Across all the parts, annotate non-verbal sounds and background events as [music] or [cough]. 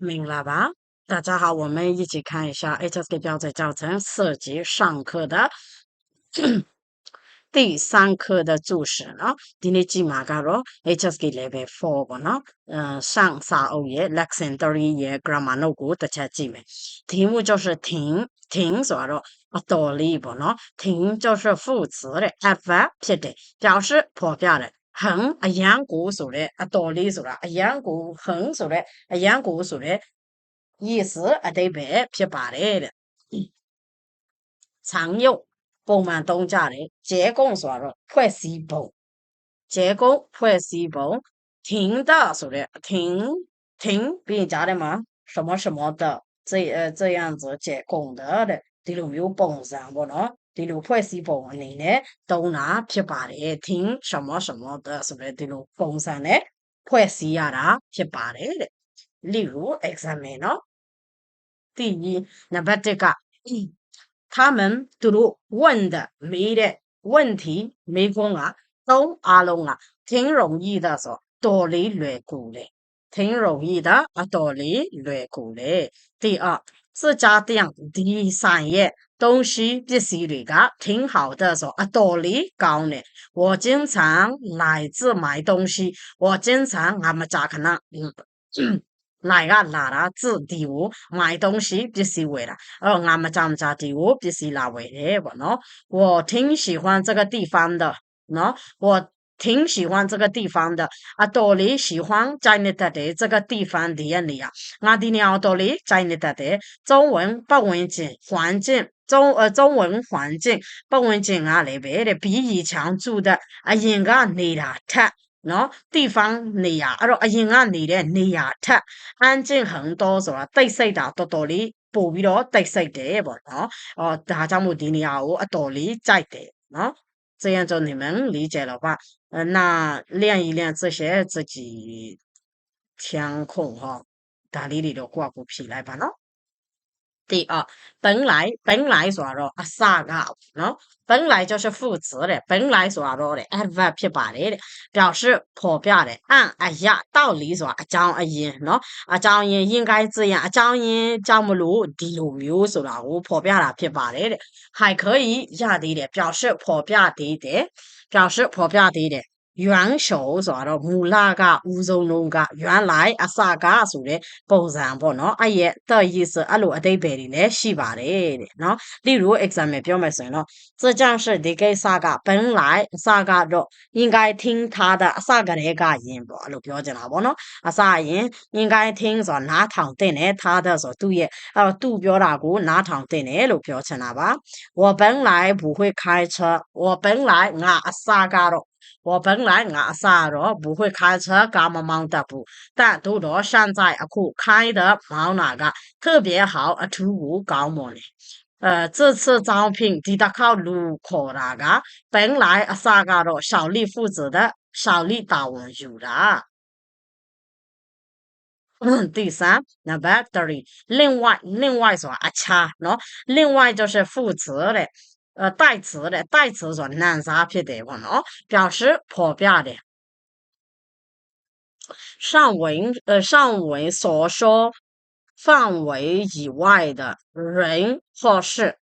明了吧？大家好，我们一起看一下 HSK 标准教程四级上课的第三课的注释နော်ဒီနေ့ကြည့်မှာကတော့ HSK level 4ပေါ့နော်呃上စာအုပ်ရဲ့ lesson 3ရဲ့ grammar note ကိုတစ်ချက်ကြည့်မယ်题目就是停停ဆိုတော့အတော်လေးပေါ့နော်停就是副词တဲ့ adverb ဖြစ်တယ်表示ဖော်ပြတယ် 很အယံကိုဆိုတဲ့အတော်လေးဆိုတာအယံကို很ဆိုတဲ့အယံကိုဆိုတဲ့意思အတိပ္ပယ်ဖြစ်ပါတယ်တဲ့常用ပုံမှန်သုံးကြတယ်结构ဆိုတော့ဖွဲ့စည်းပုံ结构ဖွဲ့စည်းပုံ停的ဆိုတဲ့停停ပြီးရင်ကြားထဲမှာ什么什么的这呃这样子结构的တဲ့ဒီလိုမျိုးပုံစံပေါ့နော် ဒီလိုဖွဲ့စည်းပုံအနေနဲ့သုံးတာဖြစ်ပါတယ်停什么什么的ဆိုတဲ့ဒီလိုပုံစံနဲ့ဖွဲ့စည်းရတာဖြစ်ပါတယ်တဲ့例如 example နော်第一နံပါတ်1က他们သူတို့问的မေးတဲ့问题မေးခွန်းကသုံးအားလုံးက挺容易的ဆိုတော်လေးလွယ်ကူလေ挺容易的အတော်လေးလွယ်ကူလေ第二自家店ဒီဆိုင်ရဲ့ 东西必须里个挺好的，说啊多理高呢。我经常来这买东西，我经常阿们家可能嗯 [clears throat] 来个哪拉这地五买东西必须回了，而阿们家们家地五必须拿回来不喏。我挺喜欢这个地方的，喏，我挺喜欢这个地方的。啊多理喜欢在你的的这个地方的里里啊，俺的鸟多理在你的的中文不文静环境。中呃中文环境ပတ်ဝန်းကျင်ကလည်းပဲတဲ့比以前住的အရင်ကနေတာထက်နော်地方နေရာအဲ့တော့အရင်ကနေတဲ့နေရာထက်အန်းကျင့်ဟန်多ဆိုတာတိတ်ဆိတ်တာတော်တော်လေးပို့ပြီးတော့တိတ်ဆိတ်တယ်ပေါ့နော်အော်ဒါကြောင့်မို့ဒီနေရာကိုအတော်လေးကြိုက်တယ်နော်这样就你们理解了吧？呃，那练一练这些自己填空哈，大理里头挂不起来吧？喏。 第二，本来本来ဆိုတော့အစကနော်本来就是副词တဲ့本来ဆိုတော့တဲ့ adverb ဖြစ်ပါတယ်တဲ့表示ဖော်ပြတယ်按အရာ道理ဆိုတာအကြောင်းအရင်နော်အကြောင်းရင်း应该这样အကြောင်းရင်းကြောင့်မလို့ဒီလိုမျိုးဆိုတာကိုဖော်ပြတာဖြစ်ပါတယ်တဲ့还可以ရသေးတယ်表示ဖော်ပြသေးတယ်表示ဖော်ပြသေးတယ် 元首ဆိုတော့မူလကဦးဆုံးလုံးက原来အစကဆိုတဲ့ပုံစံပေါ့နော်အဲ့ရဲ့的意思အဲ့လိုအတိတ်ပဲတွေလည်းရှိပါတယ်တဲ့နော်例如 example ပြောမယ်ဆိုရင်တော့这件事ဒီကိစ္စက本来အစကတော့应该听他的အစကတည်းကယင်ပေါ့အဲ့လိုပြောချင်တာပေါ့နော်အစရင်应该听ဆိုတော့နားထောင်တဲ့နဲ့他的ဆိုသူ့ရဲ့အဲ့တော့သူ့ပြောတာကိုနားထောင်တဲ့နဲ့လို့ပြောချင်တာပါ我本来不会开车我本来ငါအစကတော့ 我本来阿萨罗不会开车，干么忙的不，但多罗现在阿库开的毛哪个特别好，阿土屋搞么呢？呃，这次招聘滴答靠路口那个，本来阿萨嘎罗小丽负责的，小丽打完有嗯。[coughs] 第三那 a b a t t e r y 另外另外说阿恰，喏，另外就是负责嘞。呃，代词的代词转成啥撇的文哦，表示跑表的。上文呃，上文所说范围以外的人或事，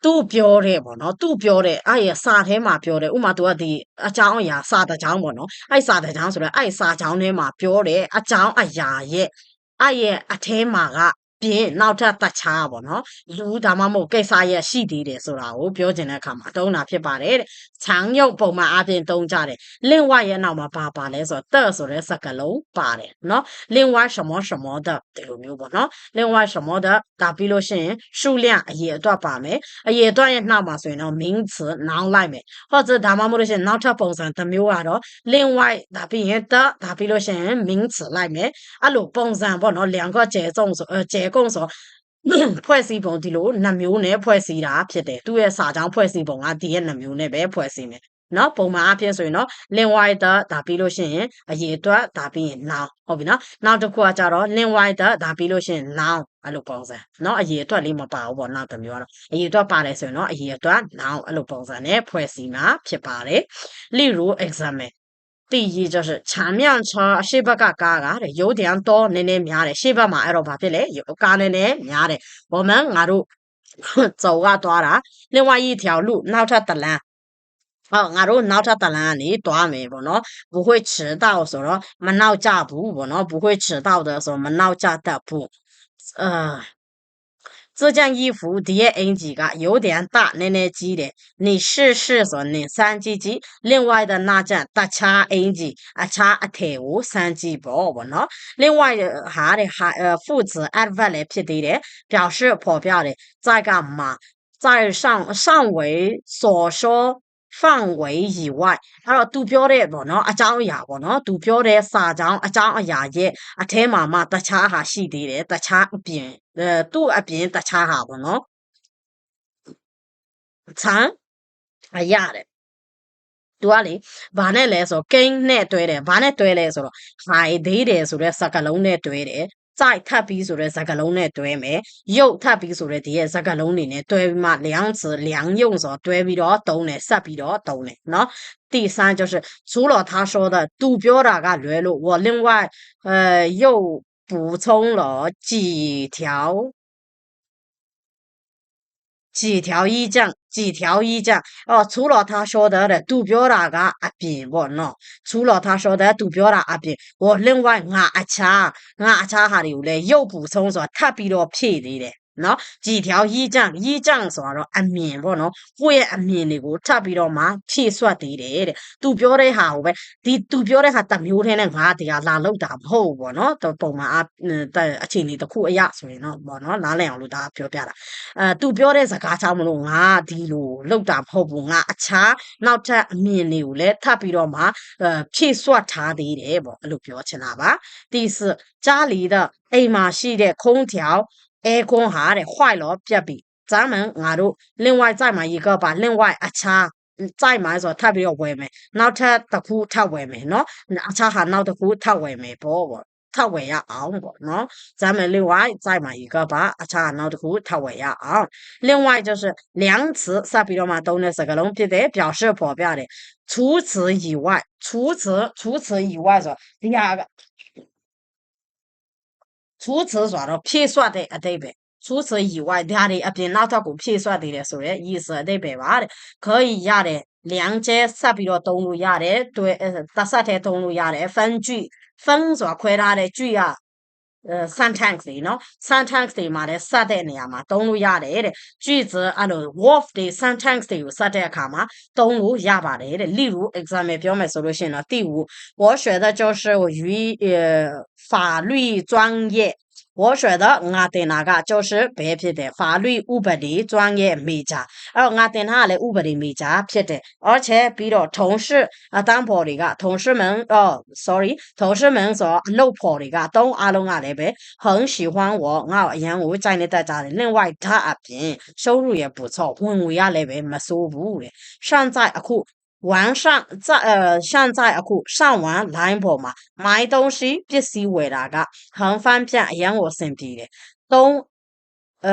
都标的文哦，都标的，哎呀，啥天嘛标的，我嘛都要的啊，讲呀，啥的讲文哦，哎，啥的讲出来，哎，啥讲的嘛标的，啊讲，哎呀耶，哎呀，啊天嘛个。 ကြောင်းအရာရဲ့အဲ့ရအထဲမှာကပြင်နောက်ထပ်တခြားပေါ့နော်လူဒါမှမဟုတ်ကိစ္စရဲ့ရှိသေးတယ်ဆိုတာကိုပြောချင်တဲ့အခါမှာတုံးတာဖြစ်ပါတယ်တဲ့။ချမ်းရုပ်ပုံမှန်အပြင်တုံးကြတယ်။လင့်ဝရဲ့နောက်မှာပါပါလဲဆိုတော့的ဆိုတဲ့စကားလုံးပါတယ်နော်။လင့်ဝ什么什么的ဒီလိုမျိုးပေါ့နော်။လင့်ဝ什么的ဒါပြီးလို့ရှိရင်数量အရေးအတွက်ပါမယ်။အရေးအတွက်ရဲ့နောက်မှာဆိုရင်တော့名词 noun လိုက်မယ်။ဟော者ဒါမှမဟုတ်လို့ရှိရင်နောက်ထပ်ပုံစံတစ်မျိုးကတော့လင့်ဝဒါပြီးရင်的ဒါပြီးလို့ရှိရင်名词လိုက်မယ်။အဲ့လိုပုံစံပေါ့နော်။两个节奏ဆို呃节 အကုန်ဆိုဖွဲ့စည်းပုံဒီလိုနှမျိုးနဲ့ဖွဲ့စည်းတာဖြစ်တယ်သူရဲ့စာကြောင်းဖွဲ့စည်းပုံကဒီရဲ့နှမျိုးနဲ့ပဲဖွဲ့စည်းမယ်နော်ပုံမှန်အဖြစ်ဆိုရင်နော်လင်ဝိုက်တာဒါပြီးလို့ရှိရင်အရေအတွက်ဒါပြီးရင်နောင်ဟုတ်ပြီနော်နောက်တစ်ခုကကြတော့လင်ဝိုက်တာဒါပြီးလို့ရှိရင်နောင်အဲ့လိုပုံစံနော်အရေအတွက်လေးမပါဘူးပေါ့နောက်တစ်မျိုးကတော့အရေအတွက်ပါတယ်ဆိုရင်နော်အရေအတွက်နောင်အဲ့လိုပုံစံနဲ့ဖွဲ့စည်းမှာဖြစ်ပါတယ်例如 examen 第一就是前面车ရှေ့ဘက်ကကားကတဲ့有点多နည်းနည်းများတယ်ရှေ့ဘက်မှာအဲ့တော့ဘာဖြစ်လဲကားနည်းနည်းများတယ်我们ငါတို့走ကသွားတာ另外一条路နောက်ထပ်တလမ်းဟောငါတို့နောက်ထပ်တလမ်းကနေတွားမယ်ပေါ့နော်不会迟到ဆိုတော့မနောက်ကြဘူးပေါ့နော်不会迟到的ဆိုမနောက်ကြတတ်ဘူး呃 这件衣服叠印几个有点大，奶奶几的你试试着你三几几。另外的那件大叉印几啊叉啊腿五三几好闻了？另外的哈的哈呃父子二发来批的嘞，表示跑掉的在干嘛？在上上回所说范围以外အဲ့တော့သူပြောတဲ့ပေါ့နော်အကြောင်းအရာပေါ့နော်သူပြောတဲ့စာကြောင်းအကြောင်းအရာရဲ့အထဲမှာမှတခြားဟာရှိသေးတယ်တခြားအပြင်အဲသူ့အပြင်တခြားဟာပေါ့နော်ဆန်းအရတယ်သူကလေဘာနဲ့လဲဆိုကိန်းနဲ့တွဲတယ်ဘာနဲ့တွဲလဲဆိုတော့ဟိုင်သေးတယ်ဆိုတဲ့စကားလုံးနဲ့တွဲတယ် စိုက်ထပ်ပြီးဆိုတဲ့စကားလုံးနဲ့တွဲမယ်ရုပ်ထပ်ပြီးဆိုတဲ့ဒီရဲ့စကားလုံးတွေနဲ့တွဲပြီးမှ两词两用ဆိုတွဲပြီးတော့သုံးတယ်ဆက်ပြီးတော့သုံးတယ်เนาะ第三就是除了他说的သူပြောတာကလွဲလို့我另外呃又补充了几条几条衣降 几条衣降哦，除了他说的的杜标那个阿扁不喏，除了他说的杜标那阿扁，我另外俺阿cha俺阿cha还有嘞，又补充说特别多屁的嘞。 နော်ကြည်条衣降衣降ဆိုတော့အမြင်ပေါ့နော်ကိုယ့်ရဲ့အမြင်တွေကိုထပ်ပြီးတော့မှဖြည့်ဆွတ်သေးတယ်တဲ့သူပြောတဲ့ဟာကိုပဲဒီသူပြောတဲ့ဟာတမျိုးထဲနဲ့ငါတရားလာလောက်တာမဟုတ်ဘူးပေါ့နော်ပုံမှန်အခြေအနေတစ်ခုအရဆိုရင်တော့ပေါ့နော်နားလည်အောင်လို့ဒါပြောပြတာအဲသူပြောတဲ့စကားချောင်းမလို့ငါဒီလိုလောက်တာမဟုတ်ဘူးငါအခြားနောက်ထပ်အမြင်တွေကိုလည်းထပ်ပြီးတော့မှအဲဖြည့်ဆွတ်ထားသေးတယ်ပေါ့အဲ့လိုပြောချင်တာပါ第四家里的အိမ်မှာရှိတဲ့空调 爱观下的坏了，别别。咱们俺都另外再买一个吧。另外，啊吃，再买一特别有味美，那他他裤他味美呢。那他还闹得酷他味美不？他味要熬我呢。咱们另外再买一个吧。阿昌还闹得酷他味要熬。另外就是量词，啥比的嘛？都是这个龙皮的，表示保表的。除此以外，除此，除此以外说第二个。除此ဆိုတော့ဖြည့်ဆွတ်တဲ့အတိတ်ပဲ除此以外ဒါတွေအပြင်နောက်ထပ်ကိုဖြည့်ဆွတ်သေးတယ်ဆိုရဲ意思အတိတ်ပဲပါတဲ့可以ရတယ်两节ဆက်ပြီးတော့သုံးလို့ရတယ်တွေ့တဆက်ထဲသုံးလို့ရတယ်分句分ဆိုတာခွဲထားတဲ့句က အဲ sentence တွေနော် sentence တွေမှာလည်းစတဲ့နေရာမှာသုံးလို့ရတယ်တဲ့句子အဲ့လို verb တွေ sentence တွေကိုစတဲ့အခါမှာသုံးလို့ရပါတယ်တဲ့例如 example ပြောမယ်ဆိုလို့ရှိရင်တော့第五我学的就是语呃法律专业 我觉得我的那个就是白皮的法律五百的专业美甲，而我的那嘞五百的美甲皮的，而且比如同事啊当婆的个同事们哦，sorry，同事们说老婆的个都阿龙阿那边很喜欢我，我因为在你在家里，另外他阿边收入也不错，因为阿那边没收入嘞，现在阿酷晚上在呃现在အခု上完 line ပေါ်မှာ买东西ပစ္စည်းဝယ်တာက很方便အရင်ကိုအဆင်ပြေတယ်သုံး呃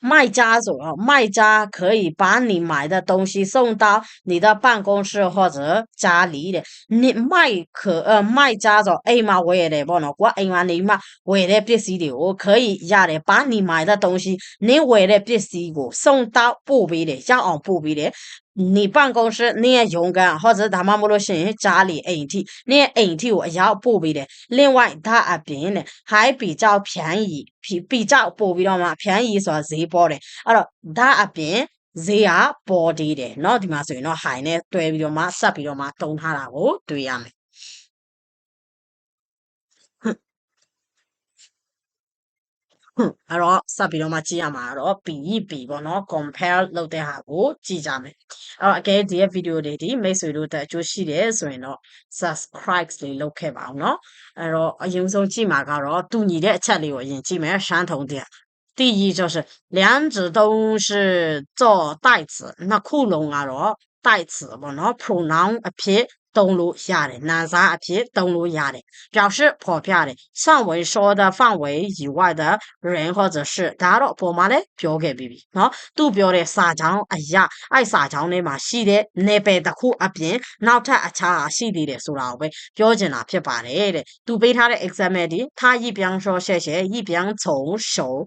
卖家说啊，卖家可以把你买的东西送到你的办公室或者家里的。你卖可呃卖家组，哎妈，我也得帮侬，我哎妈你妈我也得必须的，我可以呀的把你买的东西，你为了必须我送到不必的，像俺不必的。你办公室你也勇敢，或者他妈没落心家里 N T，你 N T 我要部位的。另外，它啊边呢还比较便宜，比比较部位了嘛，便宜说谁包的？啊了，它啊边谁啊包的的？然后他妈所以呢，还呢对比了嘛，啥比了嘛，懂它了哦，对呀没。 အရော比罗马鸡阿တော့မှကြ compare လုပ်တဲ့ဟာ今天这 video တွေဒီမိတ်ဆွေ subscribe 里头，看吧，阿ပ်ခဲ့ပါအောင်နော်အရောအရင်第一就是两只都是做代词，那库龙啊罗，代词把那破囊一撇 သုံးလို့ရတယ်။နာစာအဖြစ်သုံးလို့ရတယ်။表示ဖော်ပြတယ်။上文说的范围以外的人或者是ဒါတော့အပေါ်မှာလည်းပြောခဲ့ပြီးပြီ။နော်။သူ့ပြောတဲ့စာချောင်းအရာအဲ့စာချောင်းထဲမှာရှိတဲ့နယ်ပယ်တစ်ခုအပြင်နောက်ထပ်အခြားရှိသေးတယ်ဆိုတာကိုပဲပြောချင်တာဖြစ်ပါတယ်တဲ့။သူပေးထားတဲ့ example ဒီ他一边说谢谢一边从手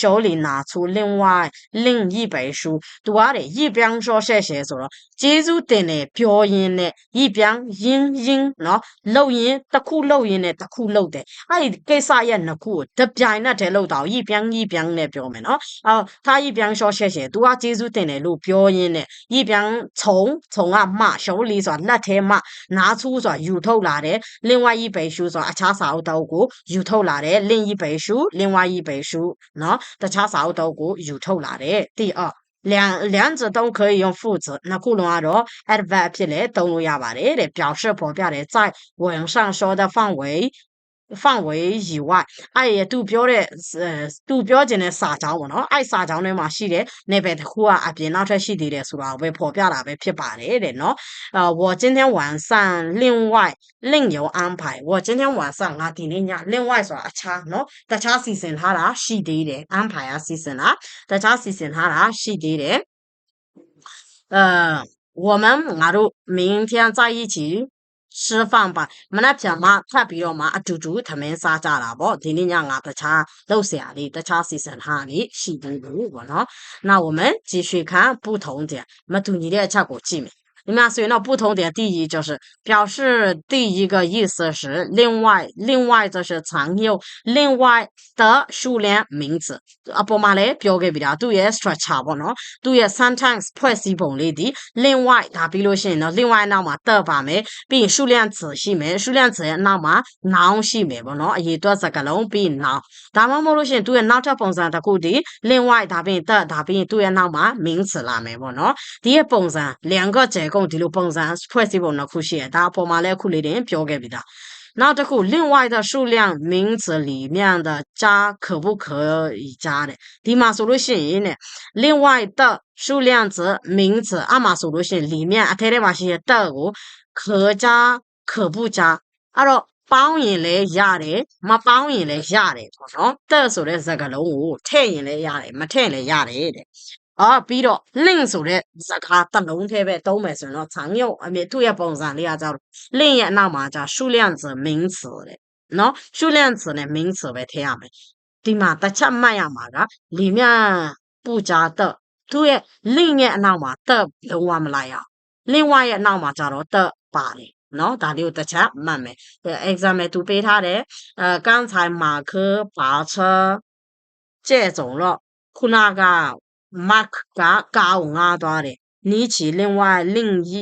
手里拿出另外另一本书。သူကတဲ့一边说谢谢ဆိုတော့ကျေးဇူးတင်တယ်ပြောရင်းနဲ့一边阴阴喏，漏音的哭漏音的的哭漏的，哎，给啥人的哭？这边那在漏到一边一边的表面喏，啊，他一边说谢谢，都啊记住点的路表演的，一边从从啊骂手里说那天骂，拿出说油头来的，另外一本书说啊查啥豆过油头来的，另一本书另外一本书喏，他查啥豆过油头来的，第二。两两者都可以用副词，那古龙阿若，adverbally，同样话嘞嘞，表示不表的在文上说的范围。范围以外，哎呀，都标的呃，都标进的沙场不喏，哎，沙场的嘛是的，那边的货啊，啊边拿出来是的嘞，是吧？被破表了，被批发的嘞喏。呃，我今天晚上另外另有安排，我今天晚上啊，第二日另外说啊，差喏，大家事情哈啦，是的嘞，安排啊事情啦，大家事情哈啦，是的嘞。呃，我们俺都明天在一起。吃饭吧မနက်ဖြန်မှထပ်ပြီးတော့မှအတူတူသမင်းစားကြတာပေါ့ဒီနေ့ညငါတခြားလှုပ်เสียလေးတခြားစီစဉ်ထားလေးရှိသေးဘူးပေါ့နော်那我们继续看不同点မတူညီတဲ့အချက်ကိုကြည့်မယ် 你们所以呢，不同点，第一就是表示第一个意思是另外，另外就是常用另外的数量名词。အပေါ်မှာလည်းပြောခဲ့ပြီဒါသူ့ရဲ့ structure ပေါ့နော်သူ့ရဲ့ sentence ဖွဲ့စည်းပုံလေးဒီ另外ဒါပြီးလို့ရှိရင်တော့另外နောက်မှာ的ပါမယ်ပြီးရင်数量词ရှိမယ်数量词ရဲ့နောက်မှာ noun ရှိမယ်ပေါ့နော်အရေးတွက်စကားလုံးပြီး noun ဒါမှမဟုတ်လို့ရှိရင်သူ့ရဲ့နောက်ထပ်ပုံစံတစ်ခုဒီ另外ဒါပြီးရင်的ဒါပြီးရင်သူ့ရဲ့နောက်မှာ名词လာမယ်ပေါ့နော်ဒီရဲ့ပုံစံ两个结构 ဒီလိုပုံစံဖွဲ့စည်းပုံနှစ်ခုရှိတယ်ဒါအပေါ်မှာလည်းအခုလေးတင်ပြောခဲ့ပြီသားနောက်တစ်ခု另外的数量名词里面的加可不可以加的ဒီမှာဆိုလို့ရှိရင်ね另外的数量词名词အမှာဆိုလို့ရှိရင်里面အထဲထဲမှာရှိတဲ့的ကို可加可不加အဲ့တော့ပေါင်းရင်လည်းရတယ်မပေါင်းရင်လည်းရတယ်ပေါ့နော်တဲ့ဆိုတဲ့စကားလုံးကိုထည့်ရင်လည်းရတယ်မထည့်လည်းရတယ်တဲ့ အော်ပြီးတော့ link ဆိုတဲ့စကားတစ်လုံးထဲပဲသုံးမယ်ဆိုရင်တော့常用အမြဲသူ့ရဲ့ပုံစံလေးကကြောက် link ရဲ့အနောက်မှာကြာ数量词名词တဲ့နော်数量词နဲ့名词ပဲထည့်ရမယ်ဒီမှာတစ်ချက်မှတ်ရမှာက里面不加的သူ့ရဲ့ link ရဲ့အနောက်မှာ的လုံးဝမလိုက်ရအောင်另外ရဲ့အနောက်မှာကြာတော့的ပါတယ်နော်ဒါလေးကိုတစ်ချက်မှတ်မယ် example သူပေးထားတယ်အဲ刚才马克把车借走了ခုနက Mark ကကားကိုငားသွားတယ်နီးချီ另外另一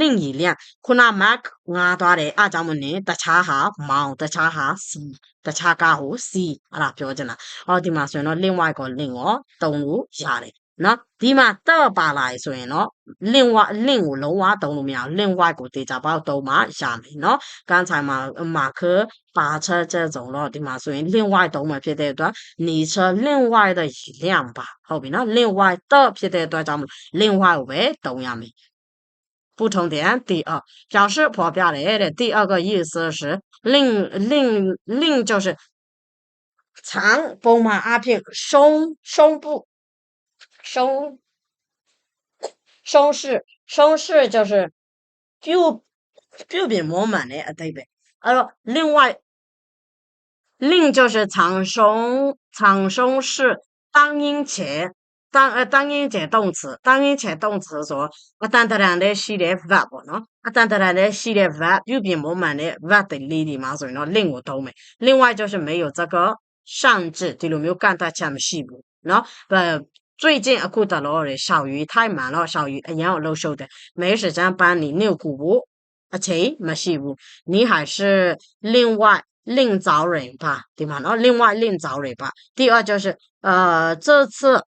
另一辆ခုန Mark ငားသွားတယ်အားကြောင့်မနေတခြားဟာမောင်တခြားဟာစီတခြားကားကိုစီအဲ့ဒါပြောချင်တာအော်ဒီမှာဆိုရင်တော့ link ကို link ရောတုံးလို့ရတယ် နော်ဒီမှာတော့ပါလာရဆိုရင်တော့ link ဝ link ကိုလုံးဝတုံးလို့မရဘူး link ဝကိုတေချာပေါက်တုံးမှရမယ်နော်刚才嘛马克把车这种咯ဒီမှာဆိုရင် link ဝတုံးမှဖြစ်တဲ့အတွက်你车另外的一辆吧ဟုတ်ပြီနော် link ဝတော့ဖြစ်တဲ့အတွက်ကြောင့် link ဝကိုပဲတုံးရမယ်不同点第二表示ဖော်ပြတယ်တဲ့第二个意思是另另另就是长ပုံမှန်အဖြစ်胸胸部 胸胸式胸式就是ပြုပြုပြင်မွမ်းမံတဲ့အတိတ်ပဲအဲ့တော့另外另就是长胸长胸式当音前当呃当音节动词当音节动词ဆိုအတန်တရံလေးရှိတဲ့ verb ပေါ့နော်အတန်တရံလေးရှိတဲ့ verb ပြုပြင်မွမ်းမံတဲ့ verb တွေလေးဒီမှာဆိုရင်တော့另ကိုသုံးမယ်另外就是没有这个上字ဒီလိုမျိုးကန့်သတ်ချက်မရှိဘူးเนาะ 最近阿古达罗的小鱼太忙了，小鱼也我露手的，没时间帮你遛狗不？阿奇没事？你还是另外另找人吧，对吗？然后另外另找人吧。第二就是，呃，这次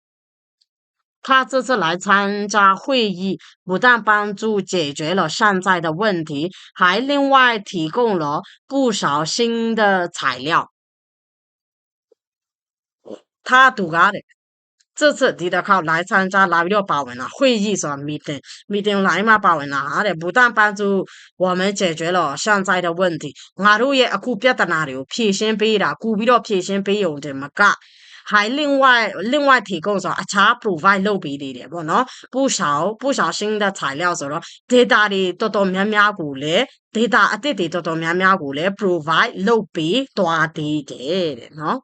他这次来参加会议，不但帮助解决了现在的问题，还另外提供了不少新的材料。他独家的。这次ဒီတစ်ခေါက်来参加လာပြီးတော့ပါဝင်တာ会议ဆိုတာ meeting meeting 来မှာပါဝင်တာတဲ့不但帮助我们解决了现在的问题ငါတို့ရဲ့အခုပြဿနာတွေကိုဖြေရှင်းပေးတာကူပြီးတော့ဖြေရှင်းပေးရုံတင်မက还另外另外提供咗အခြား provide လုပ်ပေးသေးတယ်ပေါ့နော်不少不少新的材料ဆိုတော့ data တွေတော်တော်များများကိုလည်း data အသစ်တွေတော်တော်များများကိုလည်း provide လုပ်ပေးသွားသေးတယ်တဲ့နော်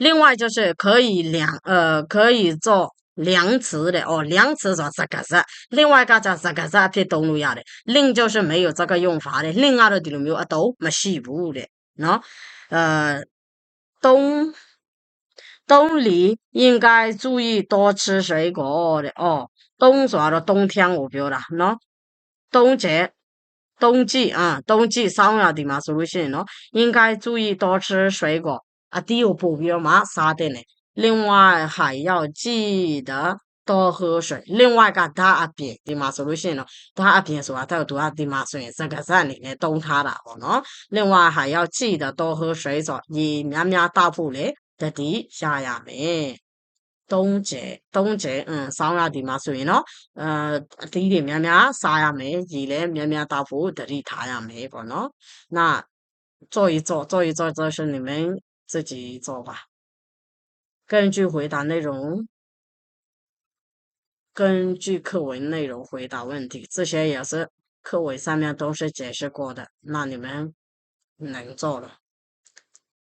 另外就是可以量，呃，可以做量词的哦，量词做这个是，另外一个叫这个是偏东路亚的，另就是没有这个用法的，另外的地方没有啊，都没西部的，喏，呃，东。冬里应该注意多吃水果的哦。冬啥了？冬天我不要了喏。冬节、冬季啊、冬季三月的嘛，是不是喏？应该注意多吃水果。 အတီးကိုပို့ပြီးတော့မှစားတဲ့တယ်另外还要记得多喝水另外ကဓာတ်အပြင်ဒီမှာဆိုလို့ရှိရင်တော့ဓာတ်အပြင်ဆိုတာတော့သူကဒီမှာဆိုရင်စကားစအနေနဲ့တုံးထားတာပေါ့နော်另外还要记得多喝水ဆိုရေများများတောက်ဖို့လေတတိရရမယ်သုံးကျဲသုံးကျဲอืมဆောင်းရဒီမှာဆိုရင်တော့အဲအသီးတွေများများစားရမယ်ရေလည်းများများတောက်ဖို့တတိထားရမယ်ပေါ့နော်那做一做做一做就是你们 自己做吧根据回答内容根据课文内容回答问题，这些也是课文上面都是解释过的，那你们能做了。